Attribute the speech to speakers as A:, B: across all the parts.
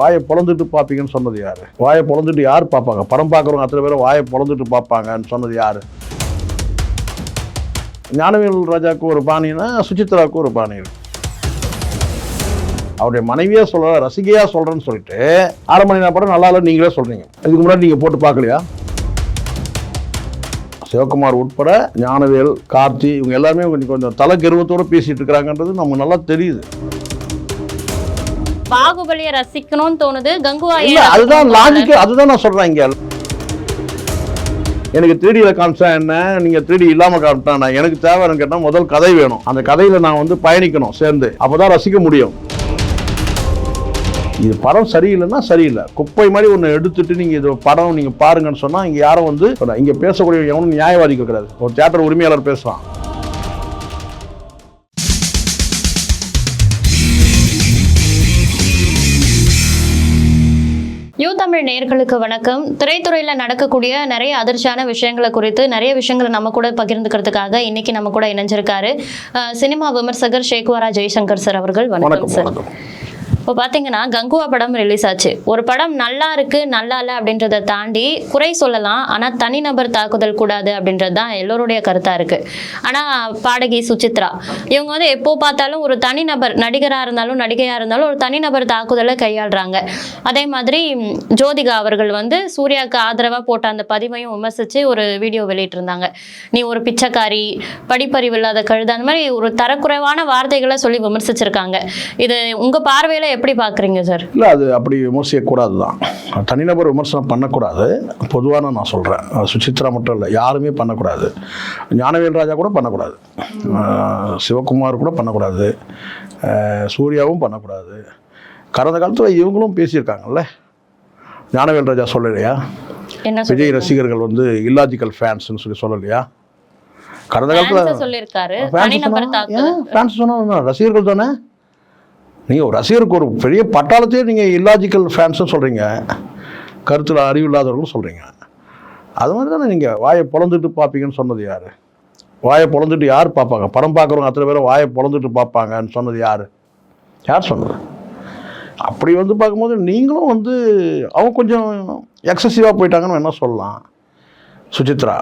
A: வாயை பொழந்துட்டு பார்ப்பீங்கன்னு சொன்னது யாரு? வாயை பொழந்துட்டு யார் பார்ப்பாங்க படம் பார்க்குறவங்க அத்தனை பேரும் வாயை பொழந்துட்டு பார்ப்பாங்கன்னு சொன்னது யாரு? ஞானவேல் ராஜாவுக்கு ஒரு பாணினா சுசித்ராவுக்கு ஒரு பாணி இருக்கு. அவருடைய மனைவியாக சொல்கிற ரசிகையா சொல்றேன்னு சொல்லிட்டு அரை மணி நேரம் படம் நல்லா இல்லை நீங்களே சொல்றீங்க. இதுக்கு முன்னாடி நீங்க போட்டு பார்க்கலையா? சிவகுமார் உட்பட ஞானவேல் கார்த்தி இவங்க எல்லாருமே கொஞ்சம் கொஞ்சம் தலை கெருவத்தோட பேசிட்டு இருக்கிறாங்கன்றது நமக்கு நல்லா தெரியுது.
B: பாகுபலிய ரசிக்கணும்னு தோணுது. கங்குவா
A: அதுதான் லாஜிக் அதுதான் நான் சொல்றேன் இங்க. எனக்கு த்ரீடியில காமிச்சா என்ன? நீங்க த்ரீடி இல்லாம காமிட்டா நான் எனக்கு தேவைன்னு கேட்டா முதல் கதை வேணும். அந்த கதையில நான் வந்து பயணிக்கணும் சேர்ந்து. அப்பதான் ரசிக்க முடியும். இது படம் சரியில்லைன்னா சரியில்லை. குப்பை மாதிரி ஒன்று எடுத்துட்டு நீங்க இது படம் நீங்க பாருங்கன்னு சொன்னா இங்க யாரும் வந்து இங்க பேசக்கூடிய எவனும் நியாயவாதிகள் கிடையாது. ஒரு தியேட்டர் உரிமையாளர் பேசுறான்.
B: தமிழ் நேயர்களுக்கு வணக்கம். திரைத்துறையில் நடக்கக்கூடிய நிறைய அதிர்ச்சியான விஷயங்களை குறித்து நிறைய விஷயங்களை நம்ம கூட பகிர்ந்துக்கிறதுக்காக இன்னைக்கு நம்ம கூட இணைஞ்சிருக்காரு. சினிமா விமர்சகர் ஷேக்வாரா ஜெய்சங்கர் சார் அவர்கள். வணக்கம் சார். இப்போ பார்த்தீங்கன்னா கங்குவா படம் ரிலீஸ் ஆச்சு. ஒரு படம் நல்லா இருக்கு நல்லா இல்லை அப்படின்றத தாண்டி குறை சொல்லலாம் ஆனால் தனிநபர் தாக்குதல் கூடாது அப்படின்றது தான் எல்லோருடைய கருத்தாக இருக்கு. ஆனால் பாடகி சுசித்ரா இவங்க வந்து எப்போ பார்த்தாலும் ஒரு தனிநபர் நடிகராக இருந்தாலும் நடிகையாக இருந்தாலும் ஒரு தனிநபர் தாக்குதலை கையாளுறாங்க. அதே மாதிரி ஜோதிகா அவர்கள் வந்து சூர்யாவுக்கு ஆதரவாக போட்ட அந்த பதிவையும் விமர்சித்து ஒரு வீடியோ வெளியிட்டிருந்தாங்க. நீ ஒரு பிச்சைக்காரி படிப்பறிவு இல்லாத கழுது அந்த மாதிரி ஒரு தரக்குறைவான வார்த்தைகளை சொல்லி விமர்சிச்சிருக்காங்க. இது உங்கள் பார்வையில் எப்படி பாக்குறீங்க சார்
A: இல்லை அது அப்படி விமர்சிக்கக்கூடாது தான் தனிநபர் விமர்சனம் பண்ணக்கூடாது. பொதுவான நான் சொல்கிறேன் சுசித்ரா மட்டும் இல்லை யாருமே பண்ணக்கூடாது. ஞானவேல் ராஜா கூட பண்ணக்கூடாது. சிவகுமார் கூட பண்ணக்கூடாது. சூர்யாவும் பண்ணக்கூடாது. கடந்த காலத்தில் இவங்களும் பேசியிருக்காங்கல்ல? ஞானவேல் ராஜா சொல்லலையா? விஜய் ரசிகர்கள் வந்து இல்லாஜிக்கல் ஃபேன்ஸ்னு சொல்லி சொல்லலையா? கடந்த காலத்தில் ரசிகர்கள் தானே? நீங்கள் ஒரு ரசிகருக்கு ஒரு பெரிய பட்டாளத்தையே நீங்கள் இல்லாஜிக்கல் ஃபேன்ஸும் சொல்கிறீங்க கருத்தில் அறிவு இல்லாதவர்களும் சொல்கிறீங்க அது மாதிரி தானே நீங்கள் வாயை பொழந்துட்டு பார்ப்பீங்கன்னு சொன்னது யார்? வாயை பொழந்துட்டு யார் பார்ப்பாங்க? படம் பார்க்குறவங்க அத்தனை பேரும் வாயை பொழந்துட்டு பார்ப்பாங்கன்னு சொன்னது யார்? யார் சொன்னது? அப்படி வந்து பார்க்கும்போது நீங்களும் வந்து அவங்க கொஞ்சம் எக்ஸசிவாக போயிட்டாங்கன்னு என்ன சொல்லலாம். சுசித்ரா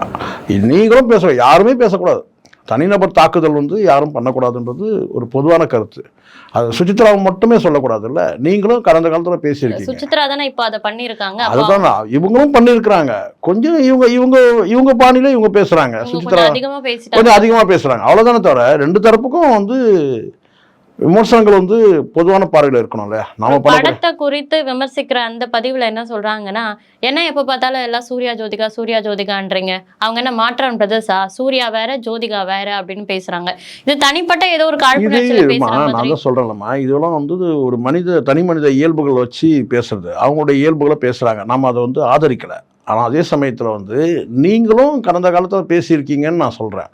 A: நீங்களும் பேச யாருமே பேசக்கூடாது. தனிநபர் தாக்குதல் வந்து யாரும் பண்ணக்கூடாதுன்றது ஒரு பொதுவான கருத்து. அது சுசித்ராவை மட்டுமே சொல்லக்கூடாதுல்ல நீங்களும் கடந்த காலத்தில் பேசியிருக்கீங்க.
B: சுசித்ரா தானே இப்போ அதை பண்ணியிருக்காங்க.
A: அதுதான்? இவங்களும் பண்ணியிருக்கிறாங்க. கொஞ்சம் இவங்க இவங்க இவங்க பாணியில இவங்க பேசுறாங்க. சுசித்ரா
B: கொஞ்சம் அதிகமா
A: அதிகமாக பேசுறாங்க. அவ்வளோதானே தவிர ரெண்டு தரப்புக்கும் வந்து விமர்சனங்கள் வந்து பொதுவான பார்வையில் இருக்கணும்ல. நாம
B: படத்தை குறித்து விமர்சிக்கிற அந்த பதிவுல என்ன சொல்றாங்கன்னா என்ன எப்ப பார்த்தாலும் எல்லாம் சூர்யா ஜோதிகா சூர்யா ஜோதிகான்றீங்க. அவங்க என்ன மாற்றம் பிரதர்ஸா? சூர்யா வேற ஜோதிகா வேற அப்படின்னு பேசுறாங்க. இது தனிப்பட்ட ஏதோ ஒரு பேசுற
A: நான் தான் சொல்றேன்லம்மா. இதெல்லாம் வந்து ஒரு மனித தனி மனித இயல்புகள் வச்சு பேசுறது. அவங்களுடைய இயல்புகளை பேசுறாங்க. நம்ம அதை வந்து ஆதரிக்கல. ஆனால் அதே சமயத்தில் வந்து நீங்களும் கடந்த காலத்தில் பேசியிருக்கீங்கன்னு நான் சொல்றேன்.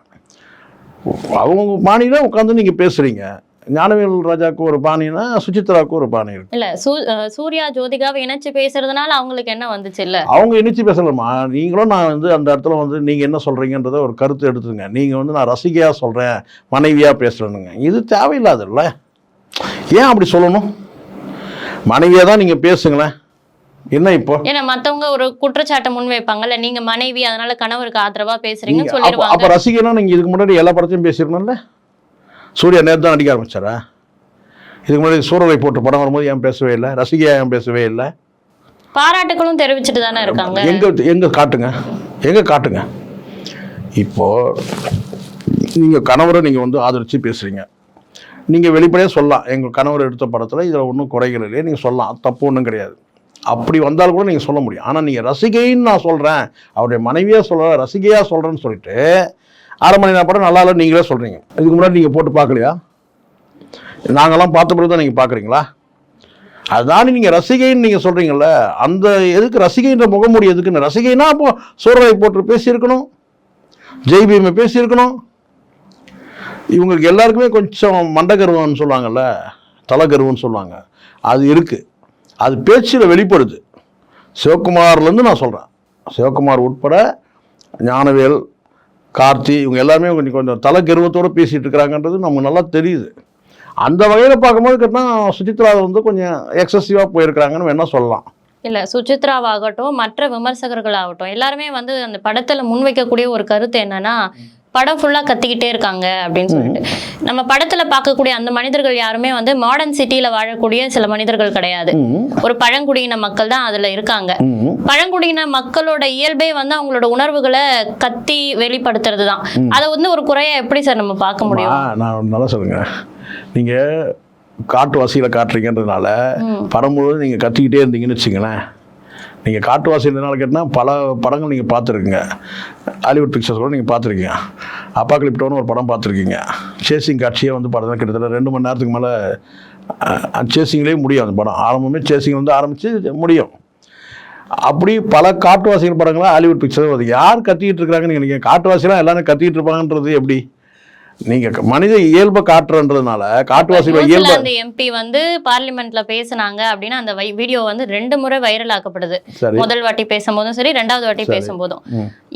A: அவங்க பாணியில உட்காந்து நீங்க பேசுறீங்க. ஞானவேல் ராஜாவுக்கு ஒரு பாணினா சுசித்ராவுக்கு ஒரு பாணி இருக்கு.
B: இல்ல சூர்யா ஜோதிகாவை இணைச்சு பேசுறதுனால அவங்களுக்கு என்ன வந்துச்சு இல்ல?
A: அவங்க இணைச்சு பேசலாமா நீங்களும் நான் வந்து அந்த இடத்துல வந்து நீங்க என்ன சொல்றீங்கன்றத ஒரு கருத்து எடுத்துங்க நீங்க வந்து நான் ரசிகையா சொல்றேன் மனைவியா பேசுறேனுங்க இது தேவையில்லாதுல்ல ஏன் அப்படி சொல்லணும்? மனைவியா தான் நீங்க பேசுங்களேன். என்ன இப்போ?
B: ஏன்னா மத்தவங்க ஒரு குற்றச்சாட்டை முன் வைப்பாங்கல்ல. நீங்க மனைவி அதனால கணவருக்கு ஆதரவா
A: அப்ப
B: சொல்லிடுவாங்க.
A: அப்ப ரசிகனா நீங்க இதுக்கு முன்னாடி எல்லா படத்தையும் பேசியிருக்கணும்ல சூர்யா நேத்து தான் நடிக்க ஆரம்பிச்சாரா? இதுக்கு முன்னாடி சூரரை போட்டு படம் வரும்போது ஏன் பேசவே இல்லை? ரசிகையா ஏன் பேசவே இல்லை?
B: பாராட்டுகளும் தெரிவிச்சுட்டு தானே இருக்காங்க.
A: எங்க எங்க காட்டுங்க? எங்க காட்டுங்க? இப்போ நீங்க கணவரை நீங்க வந்து ஆதரிச்சு பேசுறீங்க. நீங்க வெளிப்படையாக சொல்லலாம். எங்க கணவர் எடுத்த படத்துல இதுல ஒன்றும் குறைகள் இல்லையே நீங்க சொல்லலாம். தப்பு ஒன்றும் கிடையாது. அப்படி வந்தால் கூட நீங்க சொல்ல முடியும். ஆனா நீங்க ரசிகைன்னு நான் சொல்றேன். அவருடைய மனைவியா சொல்ற ரசிகையா சொல்றேன்னு சொல்லிட்டு அரை மணி நேரம் படம் நல்லா இல்லை நீங்களே சொல்கிறீங்க இதுக்கு முன்னாடி நீங்கள் போட்டு பார்க்கலையா? நாங்கெல்லாம் பார்த்த பிறகு தான் நீங்கள் பார்க்குறீங்களா? அதுதான் நீங்கள் ரசிகைன்னு நீங்கள் சொல்றீங்கல்ல. அந்த எதுக்கு ரசிகைன்ற முகமூடி எதுக்குன்னு ரசிகைனா அப்போ சூரரை போட்டு பேசியிருக்கணும். ஜெய் பீமை பேசியிருக்கணும். இவங்களுக்கு எல்லாருக்குமே கொஞ்சம் மண்டகர்வம்னு சொல்லுவாங்கல்ல தலைகர்வம்னு சொல்லுவாங்க. அது இருக்குது அது பேச்சில் வெளிப்படுது. சிவகுமார்லேருந்து நான் சொல்கிறேன் சிவகுமார் உட்பட ஞானவேல் கார்த்தி இவங்க எல்லாருமே கொஞ்சம் கொஞ்சம் தலை கர்வத்தோடு பேசிகிட்டு இருக்கிறாங்கன்றது நமக்கு நல்லா தெரியுது. அந்த வகையில் பார்க்கும்போது கேட்டால் சுசித்ரா வந்து கொஞ்சம் எக்ஸசிவாக போயிருக்கிறாங்கன்னு வேணால் சொல்லலாம்.
B: இல்ல சுசித்ராவாகட்டும் மற்ற விமர்சகர்கள் ஆகட்டும் எல்லாருமே வந்து அந்த படத்துல முன்வைக்கக்கூடிய ஒரு கருத்து என்னன்னா படம் ஃபுல்லா கத்திக்கிட்டே இருக்காங்க அப்படின்னு சொல்லிட்டு. நம்ம படத்துல பார்க்கக்கூடிய அந்த மனிதர்கள் யாருமே வந்து மாடர்ன் சிட்டில வாழக்கூடிய சில மனிதர்கள் கிடையாது. ஒரு பழங்குடியின மக்கள் தான் அதுல இருக்காங்க. பழங்குடியின மக்களோட இயல்பே வந்து அவங்களோட உணர்வுகளை கத்தி வெளிப்படுத்துறது தான். அதை வந்து ஒரு குறையா எப்படி சார் நம்ம பார்க்க முடியும்?
A: நான் நல்லா சொல்லுங்க. நீங்கள் காட்டுவாசிகளை காட்டுறீங்கன்றதுனால
B: ம்.
A: படம் முழுவதும் நீங்கள் கத்திக்கிட்டே இருந்தீங்கன்னு வச்சுங்களேன் நீங்கள் காட்டுவாசின்றதுனால கேட்டால் பல படங்கள் நீங்கள் பார்த்துருக்குங்க. ஹாலிவுட் பிக்சர்ஸ் கூட நீங்கள் பார்த்துருக்கீங்க. அப்பா கிளிப்டோன்னு ஒரு படம் பார்த்துருக்கீங்க. சேசிங் காட்சியே வந்து படம் கிட்டத்தட்ட ரெண்டு மணி நேரத்துக்கு மேலே சேசிங்லேயே முடியும் அந்த படம். ஆரம்பமே சேசிங் வந்து ஆரம்பித்து முடியும். அப்படி பல காட்டுவாசிகள் படங்களாக ஹாலிவுட் பிக்சர் வருது யார் கத்திக்கிட்டு இருக்கிறாங்கன்னு நீங்கள் காட்டுவாசிலாம் எல்லாரும் கத்திக்கிட்டு இருப்பாங்கன்றது எப்படி? நீங்கள் மனித இயல்பை காட்டுறன்றதுனால காட்டுவாசிகள் இயல்பை
B: நியூசிலாந்து எம்பி வந்து பார்லிமெண்ட்ல பேசுனாங்க அப்படின்னு அந்த வீடியோ வந்து ரெண்டு முறை வைரல் ஆக்கப்படுது. முதல் வாட்டி பேசும்போதும் சரி ரெண்டாவது வாட்டி பேசும்போதும்.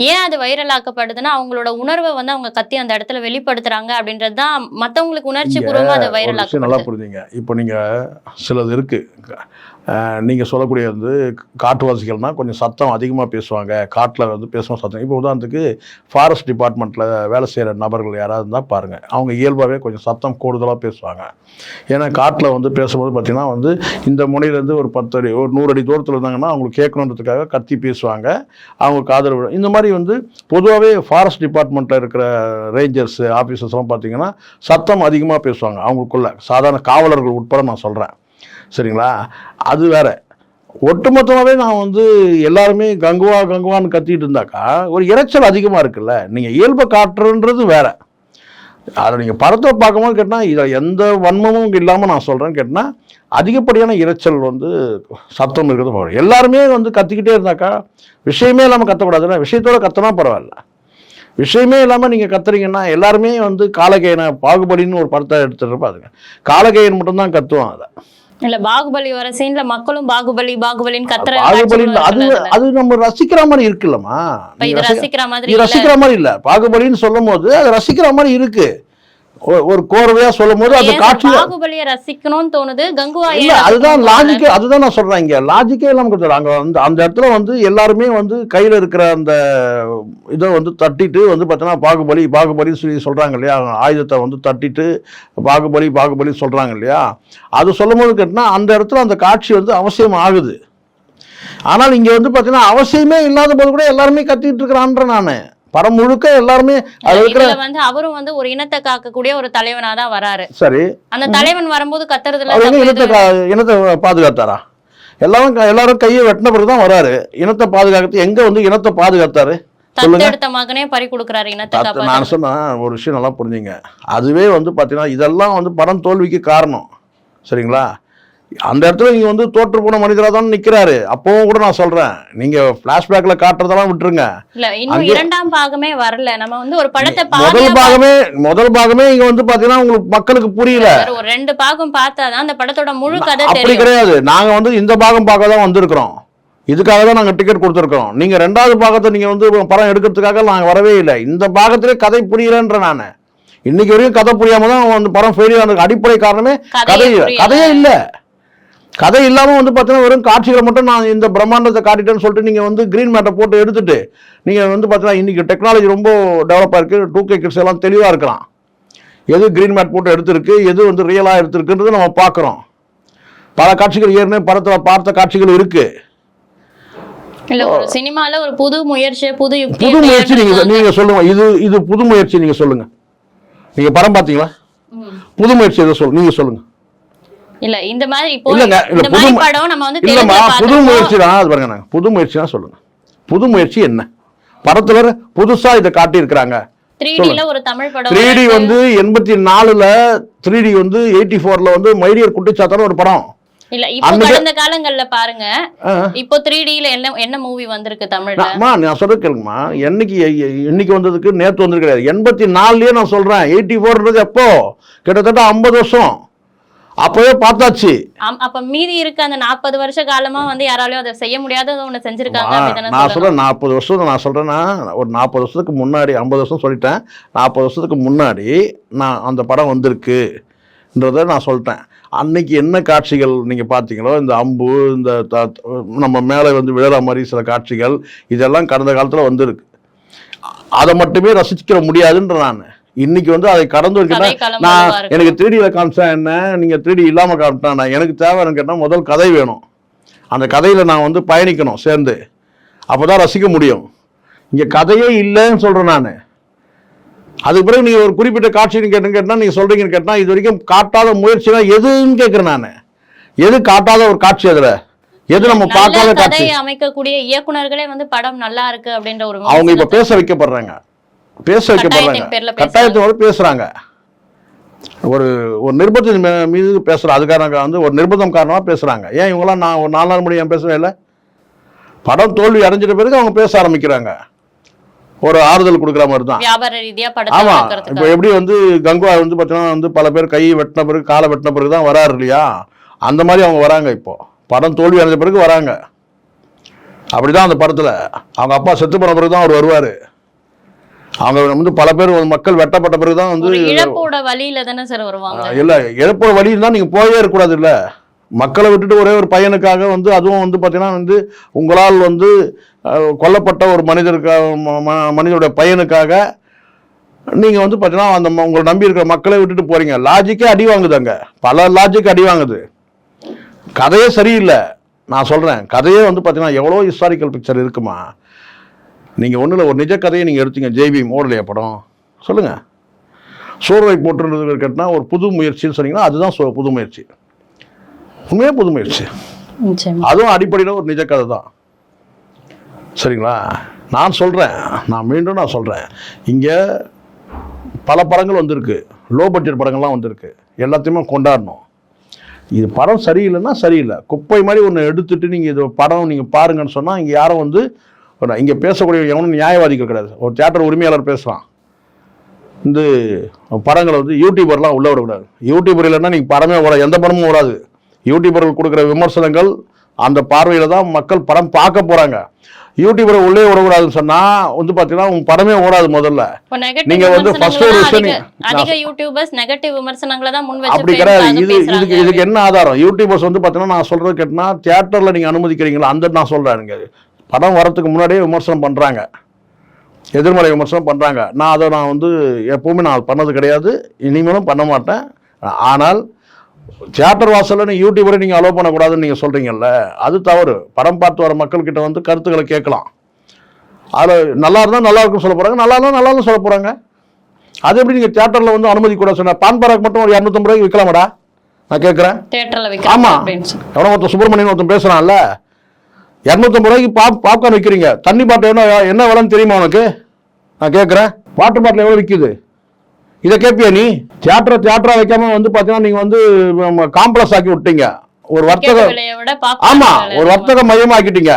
B: ஏன் அது வைரல் ஆக்கப்படுதுன்னா அவங்களோட உணர்வை வந்து அவங்க கத்தி அந்த இடத்துல வெளிப்படுத்துறாங்க அப்படின்றது தான் மத்தவங்களுக்கு உணர்ச்சி பூர்வமா அதை வைரல்
A: விஷயம் நல்லா புரிஞ்சுங்க. இப்போ நீங்கள் சிலது இருக்குது நீங்கள் சொல்லக்கூடிய வந்து காட்டுவாசிகள்னால் கொஞ்சம் சத்தம் அதிகமாக பேசுவாங்க. காட்டில் வந்து பேசுவோம் சத்தம். இப்போ உதாரணத்துக்கு ஃபாரஸ்ட் டிபார்ட்மெண்ட்டில் வேலை செய்கிற நபர்கள் யாராவது இருந்தால் பாருங்கள் அவங்க இயல்பாகவே கொஞ்சம் சத்தம் கூடுதலாக பேசுவாங்க. ஏன்னா காட்டில் வந்து பேசும்போது பார்த்திங்கன்னா வந்து இந்த முனையிலேருந்து ஒரு பத்து அடி ஒரு நூறு அடி தூரத்தில் இருந்தாங்கன்னா அவங்களுக்கு கேட்கணுன்றதுக்காக கத்தி பேசுவாங்க. அவங்க காதல் விழும் இந்த மாதிரி வந்து பொதுவாகவே ஃபாரஸ்ட் டிபார்ட்மெண்ட்டில் இருக்கிற ரேஞ்சர்ஸ் ஆஃபீஸர்ஸ்லாம் பார்த்தீங்கன்னா சத்தம் அதிகமாக பேசுவாங்க அவங்களுக்குள்ள. சாதாரண காவலர்கள் உட்பட நான் சொல்கிறேன் சரிங்களா? அது வேற. ஒட்டுமொத்தமாகவே நான் வந்து எல்லாருமே கங்குவா கங்குவான்னு கத்திட்டு இருந்தாக்கா ஒரு இரைச்சல் அதிகமாக இருக்குல்ல? நீங்கள் இயல்பை காட்டுறன்றது வேற. அதை நீங்கள் படத்தை பார்க்கும்போது கேட்டால் இதில் எந்த வன்மமும் இல்லாமல் நான் சொல்கிறேன்னு கேட்டால் அதிகப்படியான இரைச்சல் வந்து சத்தம் இருக்கிறது போகிறோம் எல்லாருமே வந்து கத்திக்கிட்டே இருந்தாக்கா விஷயமே இல்லாமல் கத்தக்கூடாதுன்னா விஷயத்தோட கத்தனா பரவாயில்ல. விஷயமே இல்லாமல் நீங்கள் கத்துறீங்கன்னா எல்லாருமே வந்து காலகையனை பாகுபலின்னு ஒரு படத்தை எடுத்துகிட்டு பாருங்க காலகையன் மட்டும்தான் கத்துவான் அதை.
B: இல்ல பாகுபலி வர சீன்ல மக்களும் பாகுபலி பாகுபலின்னு கத்துற
A: பாகுபலி அது. அது நம்ம ரசிக்கிற மாதிரி இருக்குல்லம்மா.
B: ரசிக்கிற மாதிரி
A: ரசிக்கிற மாதிரி இல்ல. பாகுபலின்னு சொல்லும் போது அது ரசிக்கிற மாதிரி இருக்கு. ஒரு கோர்வையா சொல்லும் போது அந்த காட்சி
B: பாகுபலியை ரசிக்கணும்னு தோணுது? கங்குவா
A: இல்ல அதுதான் லாஜிக்கே அதுதான் நான் சொல்றேன் இங்க. லாஜிக்கே இல்லாம கொடுத்தாரு அங்க வந்து அந்த இடத்துல வந்து எல்லாருமே வந்து கையில இருக்கிற அந்த இதை வந்து தட்டிட்டு வந்து பார்த்தீங்கன்னா பாகுபலி பாகுபலி சொல்லி சொல்றாங்க இல்லையா? ஆயுதத்தை வந்து தட்டிட்டு பாகுபலி பாகுபலி சொல்றாங்க இல்லையா? அது சொல்லும் போது கேட்டினா அந்த இடத்துல அந்த காட்சி வந்து அவசியம் ஆகுது. ஆனால் இங்க வந்து பார்த்தீங்கன்னா அவசியமே இல்லாத போது கூட எல்லாருமே கத்திட்டு இருக்கிறான்ற நான். படம் முழுக்க எல்லாருமே
B: வந்து அவரும் வந்து ஒரு இனத்தை காக்கக்கூடிய ஒரு தலைவனா தான் வராரு.
A: சரி.
B: அந்த தலைவன் வரும்போது கத்துறதுல
A: இனத்தை இனத்தை பாதுகாத்தாரா? எல்லாரும் எல்லாரும் கையை வெட்டின பிறகு தான் வராரு. இனத்தை பாதுகாக்கிறது எங்க வந்து இனத்தை பாதுகாத்தாரு? நான் சொன்னேன் ஒரு விஷயம் நல்லா புரிஞ்சுங்க. அதுவே வந்து பார்த்தீங்கன்னா இதெல்லாம் வந்து படம் தோல்விக்கு காரணம். சரிங்களா? அந்த இடத்துல நீங்க வந்து தோற்று போன மனிதராக தான் நிற்கிறாரு அப்பவும் கூட நான் சொல்றேன். நீங்க ஃப்ளாஷ்பேக்கில் காட்டுறதெல்லாம் விட்டுருங்க.
B: இரண்டாம் பாகமே வரல. நம்ம வந்து ஒரு படத்தை
A: முதல் பாகமே முதல் பாகமே இங்க வந்து பார்த்தீங்கன்னா உங்களுக்கு மக்களுக்கு புரியல.
B: ஒரு ரெண்டு பாகம் பார்த்தாதான் அந்த படத்தோட முழு கதை
A: அப்படி கிடையாது. நாங்க வந்து இந்த பாகம் பார்க்க தான் வந்திருக்கிறோம். இதுக்காக தான் நாங்க டிக்கெட் கொடுத்துருக்கோம் நீங்க ரெண்டாவது பாகத்தை நீங்க வந்து படம் எடுக்கிறதுக்காக நாங்க வரவே இல்லை. இந்த பாகத்திலே கதை புரியலன்ற நான். இன்னைக்கு வரைக்கும் கதை புரியாம தான் அந்த படம் ஃபெயிலியர் ஆனதுக்கு அடிப்படை காரணமே கதை. கதையே இல்ல. கதை இல்லாம வந்து பார்த்தீங்கன்னா வெறும் காட்சிகளை மட்டும் நான் இந்த பிரம்மாண்டத்தை காட்டிட்டேன்னு சொல்லிட்டு நீங்க வந்து கிரீன் மேட்டை போட்டு எடுத்துட்டு நீங்க வந்து பார்த்தீங்கன்னா இன்னைக்கு டெக்னாலஜி ரொம்ப டெவலப் ஆயிருக்கு டூ கே கிட்ஸ் எல்லாம் தெளிவா இருக்கலாம். எது கிரீன் மேட் போட்டு எடுத்திருக்கு எது வந்து ரியலா எடுத்திருக்குன்றது நம்ம பார்க்குறோம். பல காட்சிகள் ஏற்கனவே படத்துல பார்த்த காட்சிகள் இருக்கு.
B: இல்ல ஒரு சினிமால ஒரு புது முயற்சி புது
A: புது முயற்சி நீங்க நீங்க சொல்லுங்க இது இது புது முயற்சி நீங்க சொல்லுங்க. நீங்க படம் பார்த்தீங்களா?
B: ம்.
A: புது முயற்சி எதை சொல்லுங்க நீங்க சொல்லுங்க.
B: இல்ல இந்த மாதிரி
A: புது. முயற்சி தான் அது பாருங்க புது முயற்சி தான் சொல்லுங்க புது முயற்சி என்ன? படத்துல புதுசா இதை காட்டி இருக்கிறாங்க
B: 3D ல ஒரு தமிழ் படம்
A: த்ரீ டி. வந்து எண்பத்தி நாலுல த்ரீ டி வந்து எயிட்டி ஃபோர்ல வந்து மைடியர் குட்டிச்சாத்தான ஒரு படம்.
B: இல்ல இப்போ கடந்த காலங்கள்ல பாருங்க. இப்போ 3D ல என்ன என்ன மூவி வந்திருக்கு தமிழ்ல?
A: அம்மா நான் சொல்றது கேளுங்கம்மா. என்னைக்கு இன்னைக்கு வந்ததுக்கு நேத்து வந்தது கிடையாது எண்பத்தி நாலுலயே நான் சொல்றேன். எயிட்டி ஃபோர்ன்றது எப்போ? கிட்டத்தட்ட ஐம்பது வருஷம். அப்பவே பார்த்தாச்சு.
B: அப்ப மீதி இருக்க அந்த நாற்பது வருஷ காலமா வந்து யாராலையும் அதை செய்ய முடியாத ஒண்ணு செஞ்சிருக்காங்க
A: நான். சொல்றேன் நாற்பது வருஷம் நான் சொல்றேன்னா ஒரு நாற்பது வருஷத்துக்கு முன்னாடி ஐம்பது வருஷம் சொல்லிட்டேன் நாற்பது வருஷத்துக்கு முன்னாடி நான் அந்த படம் வந்திருக்கு என்றதை நான் சொல்லிட்டேன். அன்னைக்கு என்ன காட்சிகள் நீங்கள் பார்த்தீங்களோ இந்த அம்பு இந்த நம்ம மேலே வந்து விழுற மாதிரி சில காட்சிகள் இதெல்லாம் கடந்த காலத்தில் வந்திருக்கு. அதை மட்டுமே ரசிக்க முடியாதுன்ற நான். இன்னைக்கு வந்து அதை கடந்து
B: கதைக்களம்
A: நான். எனக்கு த்ரீடியில் காமிச்சா என்ன? நீங்கள் த்ரீடி இல்லாமல் காமிட்டா நான் எனக்கு தேவைன்னு கேட்டால் முதல் கதை வேணும். அந்த கதையில் நான் வந்து பயணிக்கணும் சேர்ந்து. அப்போ தான் ரசிக்க முடியும். இங்கே கதையே இல்லைன்னு சொல்கிறேன் நான். அதுக்கு பிறகு நீங்கள் ஒரு குறிப்பிட்ட காட்சின்னு கேட்டுன்னு கேட்டால் நீங்கள் சொல்கிறீங்கன்னு கேட்டால் இது வரைக்கும் காட்டாத முயற்சினா எதுன்னு கேட்குறேன் நான். எது காட்டாத ஒரு காட்சி அதில்? எது நம்ம பார்க்காத காட்சி?
B: அமைக்கக்கூடிய இயக்குனர்களே வந்து படம் நல்லா இருக்கு அப்படின்ற ஒரு
A: அவங்க இப்ப பேச வைக்கப்படுறாங்க. பேச வைக்கப்படுறாங்க. கட்டாயத்தோட பேசுறாங்க. ஒரு ஒரு நிர்பந்தத்தின் மீது பேசுற அதுக்காரங்க வந்து ஒரு நிர்பந்தம் காரணமா பேசுறாங்க. ஏன் இவங்களாம் நான் ஒரு நாலு நாள் மணி ஏன் பேசவே இல்லை? படம் தோல்வி அடைஞ்சிட்ட பிறகு அவங்க பேச ஆரம்பிக்கிறாங்க. ஒரு ஆறுதல் கொடுக்குற மாதிரி தான்.
B: வியாபார ரீதியா படத்தை
A: ஆமா. இப்போ எப்படி வந்து கங்குவா வந்து பார்த்தீங்கன்னா வந்து பல பேர் கை வெட்டின பிறகு காலை வெட்டின பிறகு தான் வராரு இல்லையா? அந்த மாதிரி அவங்க வராங்க இப்போ. படம் தோல்வி அடைஞ்ச பிறகு வராங்க. அப்படிதான் அந்த படத்துல. அவங்க அப்பா செத்து போன பிறகு தான் அவர் வருவாரு. அவங்க வந்து பல பேர் மக்கள் வெட்டப்பட்ட பிறகு தான் வந்து
B: இழப்போட வழியில தானே சார் வருவாங்க?
A: இல்ல இழப்போட வழி இருந்தா நீங்க போயே இருக்கக்கூடாது இல்ல மக்களை விட்டுட்டு ஒரே ஒரு பையனுக்காக வந்து அதுவும் வந்து பார்த்தீங்கன்னா வந்து உங்களால் வந்து கொல்லப்பட்ட ஒரு மனிதருக்காக மனிதனுடைய பையனுக்காக நீங்க வந்து பார்த்தீங்கன்னா அந்த உங்களை நம்பி இருக்கிற மக்களை விட்டுட்டு போறீங்க. லாஜிக்கே அடி வாங்குதாங்க. பல லாஜிக் அடி வாங்குது. கதையே சரியில்லை. நான் சொல்றேன். கதையே வந்து பார்த்தீங்கன்னா எவ்வளோ ஹிஸ்டாரிக்கல் பிக்சர் இருக்குமா? நீங்க ஒண்ணுல ஒரு நிஜ கதையை நீங்க எடுத்தீங்க ஜெய்பி ஓடலையா படம். சொல்லுங்க. சோர்வை போட்டுன்றது கேட்டினா ஒரு புது முயற்சின்னு சொன்னீங்கன்னா அதுதான் புது முயற்சி. உண்மையே புது முயற்சி. அதுவும் அடிப்படையில் ஒரு நிஜ கதை தான். சரிங்களா? நான் சொல்கிறேன் நான் மீண்டும் நான் சொல்கிறேன் இங்கே பல படங்கள் வந்திருக்கு. லோ பட்ஜெட் படங்கள்லாம் வந்திருக்கு. எல்லாத்தையுமே கொண்டாடணும். இது படம் சரியில்லைன்னா சரியில்லை. குப்பை மாதிரி ஒன்று எடுத்துட்டு நீங்கள் இது படம் நீங்கள் பாருங்கன்னு சொன்னால் இங்கே யாரும் வந்து இங்கே பேசக்கூடிய எவனும் நியாயவாதிகள் கிடையாது. ஒரு தியேட்டர் உரிமையாளர் பேசலாம். இந்த படங்களை வந்து யூடியூபர்லாம் உள்ள விடக்கூடாது. யூடியூபர் இல்லைன்னா நீங்கள் படமே ஓடாது எந்த படமும் ஓடாது. யூடியூபர்கள் கொடுக்குற விமர்சனங்கள் அந்த பார்வையில் தான் மக்கள் படம் பார்க்க போகிறாங்க யூடியூபரை உள்ளே விடக்கூடாதுன்னு சொன்னால் வந்து பார்த்தீங்கன்னா உங்க படமே ஓடாது முதல்ல. நீங்க வந்து first ஒரு நீங்க- அப்படி கிடையாது. இது இதுக்கு. இதுக்கு என்ன ஆதாரம்? யூடியூபர்ஸ் வந்து பார்த்தீங்கன்னா நான் சொல்றது கேட்டினா தியேட்டரில் நீங்கள் அனுமதிக்கிறீங்களா? அந்த நான் சொல்கிறேன் படம் வரதுக்கு முன்னாடியே விமர்சனம் பண்ணுறாங்க எதிர்மறை விமர்சனம் பண்ணுறாங்க நான் அதை நான் வந்து எப்பவுமே நான் பண்ணது கிடையாது. இனிமேலும் பண்ண மாட்டேன். ஆனால் தியேட்டர் வாசல்ல யூடியூபரை நீங்கள் அலோவ் பண்ணக்கூடாதுன்னு நீங்கள் சொல்கிறீங்கல்ல அது தவறு. படம் பார்த்து வர மக்கள்கிட்ட வந்து கருத்துக்களை கேட்கலாம். அதில் நல்லா இருந்தால் நல்லா இருக்குன்னு சொல்ல போகிறாங்க நல்லா இருந்தால் நல்லா சொல்ல போகிறாங்க அது எப்படி நீங்கள் தியேட்டரில் வந்து அனுமதி கூட சொன்ன பான் பராக் மட்டும் ஒரு இரநூத்தம்பது ரூபாய்க்கு விற்கலாமாடா? நான் கேட்குறேன்.
B: தியேட்டர்ல வைக்கிறாங்க
A: ஆமா.
B: அப்படின்னு சொல்லி.
A: எவனோ ஒருத்தன் சுப்பிரமணியன் ஒருத்தன் பேசுறான்ல. இரநூத்தம்பது ரூபாய்க்கு பாப் பாப்கார்ன் விற்கிறீங்க தண்ணி பாட்டில் என்ன என்ன விலைன்னு தெரியுமா உனக்கு? நான் கேட்குறேன். வாட்டர் பாட்டில் எவ்வளோ விற்கிது இதை கேட்பியா நீ? தியேட்டரை தியேட்டரா வைக்காம வந்து பார்த்தீங்கன்னா நீங்கள் வந்து காம்ப்ளெக்ஸ் ஆக்கி விட்டீங்க. ஒரு வர்த்தக
B: டிக்கெட் விலையை விட popcorn
A: ஆமா
B: விலை
A: ஒரு. வர்த்தக மையமாக்கிட்டீங்க.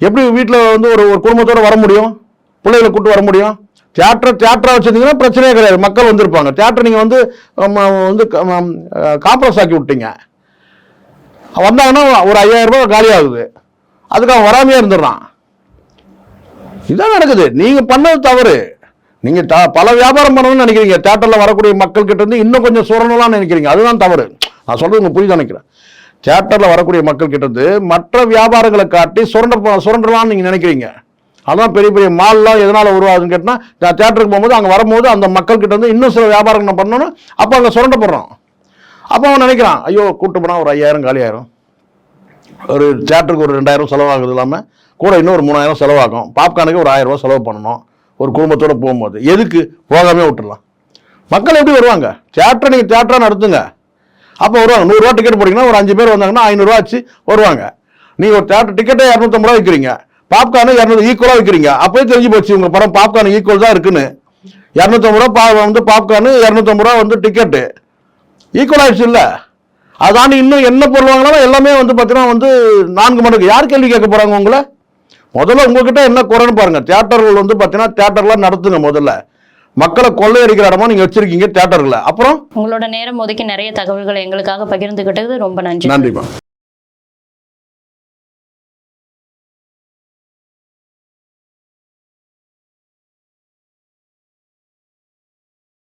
A: எப்படி வீட்டில் வந்து ஒரு ஒரு குடும்பத்தோட வர முடியும்? பிள்ளைகளை கூட்டு வர முடியும்? தியேட்டர் தியேட்டரா வச்சிருந்தீங்கன்னா பிரச்சனையே கிடையாது. மக்கள் வந்திருப்பாங்க. தியேட்டர் நீங்க வந்து வந்து காம்ப்ளெக்ஸ் ஆக்கி விட்டீங்க. வந்தாங்கன்னா ஒரு ஐயாயிரம் ரூபாய் காலி ஆகுது அதுக்கு அவன் வராமையே இருந்துடுறான். இதான் நடக்குது. நீங்க பண்ணது தவறு. நீங்க த- பல வியாபாரம் பண்ணணும்னு நினைக்கிறீங்க. தேட்டரில் வரக்கூடிய மக்கள் கிட்ட இருந்து இன்னும் கொஞ்சம் சுரண்டலாம்னு நினைக்கிறீங்க. அதுதான் தவறு. நான் சொல்றது உங்களுக்கு புரியுது நினைக்கிறேன். தேட்டரில் வரக்கூடிய மக்கள் கிட்ட இருந்து மற்ற வியாபாரங்களை காட்டி சுரண்ட சுரண்டலாம்னு நீங்கள் நினைக்கிறீங்க. அதான் பெரிய பெரிய மால்லாம் எதனால் உருவாகுதுன்னு கேட்டால் நான் போகும்போது அங்கே வரும்போது அந்த மக்கள்கிட்ட வந்து இன்னும் சில வியாபாரங்கள் பண்ணணும் அப்போ அங்கே சுரண்டப்படுறோம். அப்போ அவன் நினைக்கிறான் ஐயோ கூட்டு போனால் ஒரு ஐயாயிரம் காலியாயிரம். ஒரு தியேட்டருக்கு ஒரு ரெண்டாயிரம் செலவாகுது இல்லாமல் கூட இன்னும் ஒரு மூணாயிரம் செலவாகும். பாப்கார்னுக்கு ஒரு ஆயிரம் செலவு பண்ணணும். ஒரு குடும்பத்தோடு போகும்போது. எதுக்கு? போகாமே விட்டுடலாம் மக்கள் எப்படி வருவாங்க? தேட்டரை நீங்கள் தேட்டராக நடத்துங்க. அப்போ வருவாங்க. நூறுரூவா டிக்கெட் போட்டிங்கன்னா ஒரு அஞ்சு பேர் வந்தாங்கன்னா ஐநூறுரூவா ஆச்சு வருவாங்க. நீங்கள் ஒரு தேட்டர் டிக்கெட்டே இரநூத்தம்பது ரூபா விற்கிறீங்க பாப்கார்னு இரநூறு ஈக்குவலாக விற்கிறீங்க அப்போயே தெரிஞ்சு போச்சு உங்கள் படம் பாப்கார்ன் ஈக்குவல் தான் இருக்குன்னு. இரநூத்தம்பது ரூபா பா வந்து பாப்கார்னு இரநூத்தம்பது ரூபா வந்து டிக்கெட்டு ஈக்குவல் ஆயிடுச்சு இல்லை? அதாண்டி இன்னும் என்ன பொருள் வாங்கினாலும் எல்லாமே வந்து பார்த்தீங்கன்னா வந்து நான்கு மடங்கு. யார் கேள்வி கேட்க போகிறாங்க உங்களை? முதல்ல உங்ககிட்ட என்ன குறைன்னு பாருங்க. தியேட்டர்கள் வந்து பார்த்தீங்கன்னா தியேட்டர்லாம் நடத்துங்க முதல்ல. மக்களை கொள்ளையடிக்கிற இடமா நீங்கள் வச்சிருக்கீங்க தியேட்டரில். அப்புறம்?
B: உங்களோட நேரம் ஒதுக்கி நிறைய தகவல்களை எங்களுக்காக பகிர்ந்துகிட்டது ரொம்ப நன்றி.
A: நன்றிப்பா